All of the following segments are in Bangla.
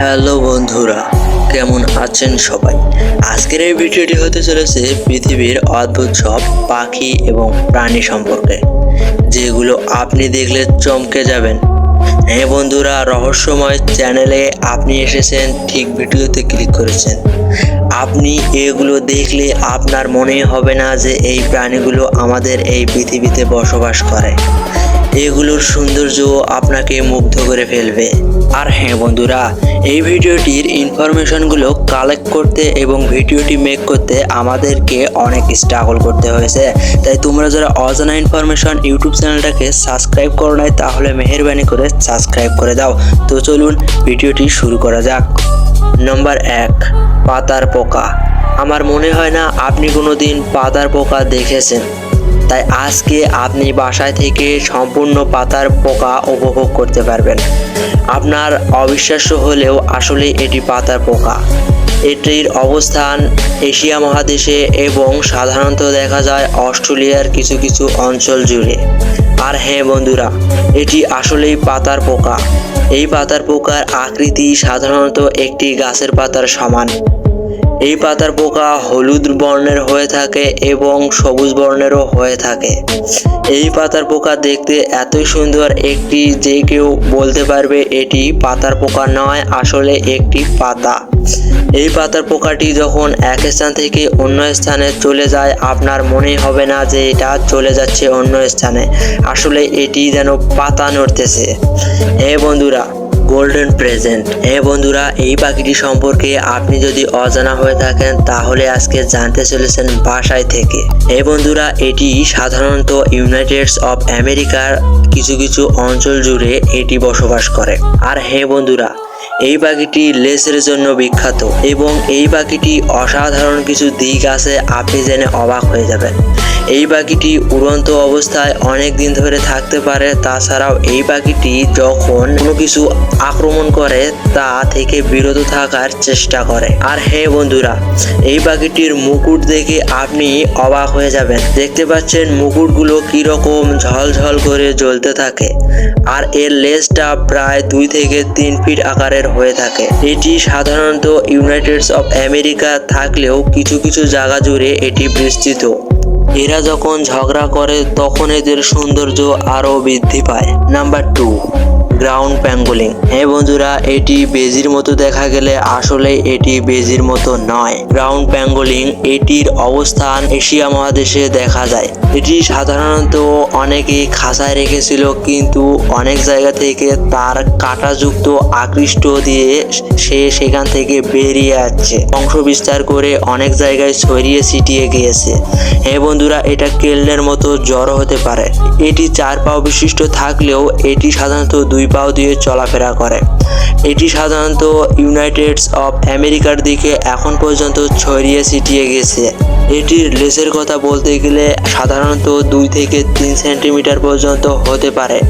হ্যালো বন্ধুরা, কেমন আছেন সবাই? আজকের এই ভিডিওটি হতে চলেছে পৃথিবীর অদ্ভুত সব পাখি এবং প্রাণী সম্পর্কে, যেগুলো আপনি দেখলে চমকে যাবেন। হ্যাঁ বন্ধুরা, রহস্যময় চ্যানেলে আপনি এসেছেন, ঠিক ভিডিওতে ক্লিক করেছেন। আপনি এগুলো দেখলে আপনার মনে হবে না যে এই প্রাণীগুলো আমাদের এই পৃথিবীতে বসবাস করে। এগুলোর সৌন্দর্য আপনাকে মুগ্ধ করে ফেলবে। আর হ্যাঁ বন্ধুরা, এই ভিডিওটির ইনফরমেশনগুলো কালেক্ট করতে এবং ভিডিওটি মেক করতে আমাদেরকে অনেক স্ট্রাগল করতে হয়েছে। তাই তোমরা যারা অজানা ইনফরমেশন ইউটিউব চ্যানেলটাকে সাবস্ক্রাইব করো নাই, তাহলে মেহেরবানি করে সাবস্ক্রাইব করে দাও। তো চলুন ভিডিওটি শুরু করা যাক। নম্বর এক, পাতার পোকা। আমার মনে হয় না আপনি কোনোদিন পাতার পোকা দেখেছেন। তাই আজকে আপনি বাসায় থেকে সম্পূর্ণ পাতার পোকা উপভোগ করতে পারবেন। আপনার অবিশ্বাস্য হলেও আসলে এটি পাতার পোকা। এটির অবস্থান এশিয়া মহাদেশে এবং সাধারণত দেখা যায় অস্ট্রেলিয়ার কিছু কিছু অঞ্চল জুড়ে। আর হ্যাঁ বন্ধুরা, এটি আসলেই পাতার পোকা। এই পাতার পোকার আকৃতি সাধারণত একটি গাছের পাতার সমান। এই পাতার পোকা হলুদ বর্ণের হয়ে থাকে এবং সবুজ বর্ণেরও হয়ে থাকে। এই পাতার পোকা দেখতে এতই সুন্দর একটি যে কেউ বলতে পারবে এটি পাতার পোকা নয়, আসলে একটি পাতা। এই পাতার পোকাটি যখন এক স্থান থেকে অন্য স্থানে চলে যায়, আপনার মনে হবে না যে এটা চলে যাচ্ছে অন্য স্থানে। আসলে এটি যেন পাতা নড়তেছে। হ্যাঁ বন্ধুরা গোল্ডেন প্রেজেন্ট হ্যাঁ বন্ধুরা, এই পাখিটি সম্পর্কে আপনি যদি অজানা হয়ে থাকেন, তাহলে আজকে জানতে চলেছেন বাসায় থেকে। হ্যাঁ বন্ধুরা, এটি সাধারণত ইউনাইটেডস অফ আমেরিকার কিছু কিছু অঞ্চল জুড়ে এটি বসবাস করে। আর হ্যাঁ বন্ধুরা, এই পাখিটি লেসের জন্য বিখ্যাত এবং এই পাখিটি অসাধারণ কিছু দিক আছে, আপনি জেনে অবাক হয়ে যাবেন। এই পাখিটি উড়ন্ত অবস্থায় অনেক দিন ধরে থাকতে পারে। তাছাড়াও এই পাখিটি যখন কোনো কিছু আক্রমণ করে, তা থেকে বিরত থাকার চেষ্টা করে। আর হ্যাঁ বন্ধুরা, এই পাখিটির মুকুট দেখে আপনি অবাক হয়ে যাবেন। দেখতে পাচ্ছেন মুকুটগুলো কীরকম ঝলঝল করে জ্বলতে থাকে, আর এর লেজটা প্রায় দুই থেকে তিন ফিট আকারের হয়ে থাকে। এটি সাধারণত ইউনাইটেডস অফ আমেরিকা থাকলেও কিছু কিছু জায়গা জুড়ে এটি বিস্তৃত। এরা যখন ঝগড়া করে তখন এদের সৌন্দর্য আরও বৃদ্ধি পায়। নাম্বার টু গ্রাউন্ড প্যাঙ্গোলিং হ্যাঁ বন্ধুরা, এটি বেজির মতো দেখা গেলে আসলে এটি বেজির মতো নয়। গ্রাউন্ড প্যাঙ্গোলিং এটির অবস্থান এশিয়া মহাদেশে দেখা যায়। এটি সাধারণত অনেকেই খাঁচায় রেখেছিল, কিন্তু অনেক জায়গা থেকে তার কাঁটাযুক্ত আকৃষ্ট দিয়ে সে সেখান থেকে বেরিয়ে আসছে। বংশ বিস্তার করে অনেক জায়গায় ছড়িয়ে ছিটিয়ে গিয়েছে। হ্যাঁ বন্ধুরা, এটা কেল্লের মতো জড়ো হতে পারে। এটি চার পাও বিশিষ্ট থাকলেও এটি সাধারণত দুই পাও দিয়ে চলাফেরা করে। এটি সাধারণত ইউনাইটেডস অফ আমেরিকার দিকে এখন পর্যন্ত ছড়িয়ে ছিটিয়ে গেছে। এটির লেসের কথা বলতে গেলে সাধারণত দুই থেকে তিন সেন্টিমিটার পর্যন্ত হতে পারে।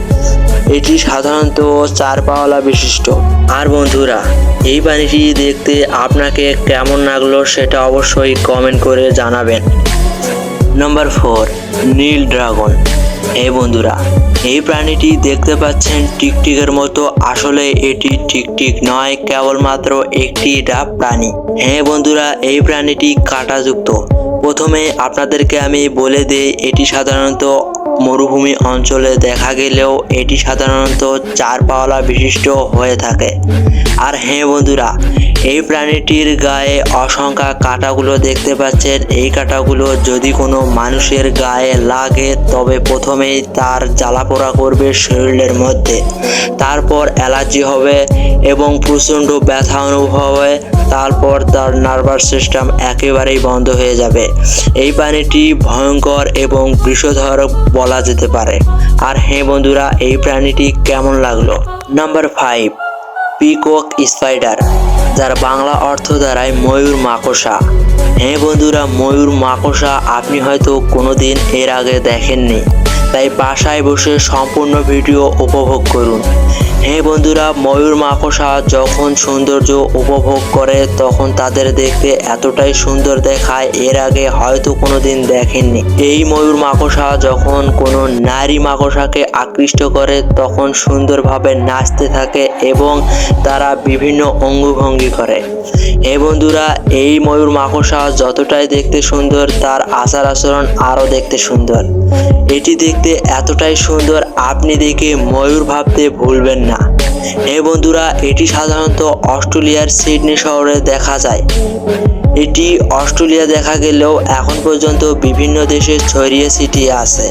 এটি সাধারণত চার পাওয়ালা বিশিষ্ট। আর বন্ধুরা, এই পানিটি দেখতে আপনাকে কেমন লাগল সেটা অবশ্যই কমেন্ট করে জানাবেন। নাম্বার ফোর, নীল ড্রাগন। এই বন্ধুরা, এই প্রাণীটি দেখতে পাচ্ছেন টিকটিকের মতো। আসলে এটি টিকটিক নয়, কেবলমাত্র একটি এটা প্রাণী। হ্যাঁ বন্ধুরা, এই প্রাণীটি কাঁটাযুক্ত। প্রথমে আপনাদেরকে আমি বলে দিই, এটি সাধারণত মরুভূমি অঞ্চলে দেখা গেলেও এটি সাধারণত চার পাওয়ালা বিশিষ্ট হয়ে থাকে। আর হ্যাঁ বন্ধুরা এই প্রাণীটির গায়ে অসংখ্য কাঁটাগুলো দেখতে পাচ্ছেন। এই কাঁটাগুলো যদি কোনো মানুষের গায়ে লাগে, তবে প্রথমেই তার জ্বালাপোড়া করবে শরীরের মধ্যে। তারপর অ্যালার্জি হবে এবং প্রচণ্ড ব্যথা অনুভব হবে তারপর তার নার্ভাস সিস্টেম একেবারেই বন্ধ হয়ে যাবে। এই প্রাণীটি ভয়ঙ্কর এবং বিষধর বলা যেতে পারে। আর হ্যাঁ বন্ধুরা, এই প্রাণীটি কেমন লাগল? Number five, peacock spider. যার বাংলা অর্থ দাঁড়ায় ময়ূর মাকসা হ্যাঁ বন্ধুরা, ময়ূর মাকসা আপনি হয়তো কোনো দিন এর আগে দেখেননি। তাই বাসায় বসে সম্পূর্ণ ভিডিও উপভোগ করুন। হ্যাঁ বন্ধুরা, ময়ূর মাকড়সা যখন সৌন্দর্য উপভোগ করে, তখন তাদের দেখতে এতটাই সুন্দর দেখায়, এর আগে হয়তো কোনো দিন দেখেননি। এই ময়ূর মাকড়সা যখন কোনো নারী মাকড়সাকে আকৃষ্ট করে, তখন সুন্দরভাবে নাচতে থাকে এবং তারা বিভিন্ন অঙ্গভঙ্গি করে। এই বন্ধুরা, এই ময়ূর মাকড়সা যতটাই দেখতে সুন্দর, তার আচার আচরণ আরও দেখতে সুন্দর। এটি দেখতে এতটাই সুন্দর, আপনি দেখে ময়ূর ভাবতে ভুলবেন না। এই বন্ধুরা, এটি সাধারণত অস্ট্রেলিয়ার সিডনি শহরে দেখা যায়। এটি অস্ট্রেলিয়া দেখা গেলেও এখন পর্যন্ত বিভিন্ন দেশে ছড়িয়ে ছিটিয়ে আছে।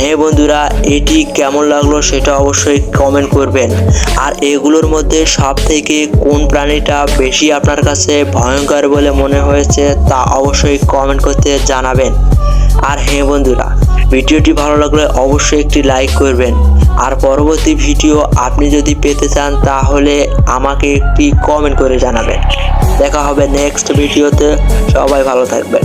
হ্যাঁ বন্ধুরা, এটি কেমন লাগল সেটা অবশ্যই কমেন্ট করবেন। আর এগুলোর মধ্যে সব থেকে কোন প্রাণীটা বেশি আপনার কাছে ভয়ঙ্কর বলে মনে হয়েছে তা অবশ্যই কমেন্ট করতে জানাবেন। আর হ্যাঁ বন্ধুরা, ভিডিওটি ভালো লাগলে অবশ্যই একটি লাইক করবেন। আর পরবর্তী ভিডিও আপনি যদি পেতে চান, তাহলে আমাকে একটি কমেন্ট করে জানাবেন। দেখা হবে নেক্সট ভিডিওতে সবাই ভালো থাকবেন।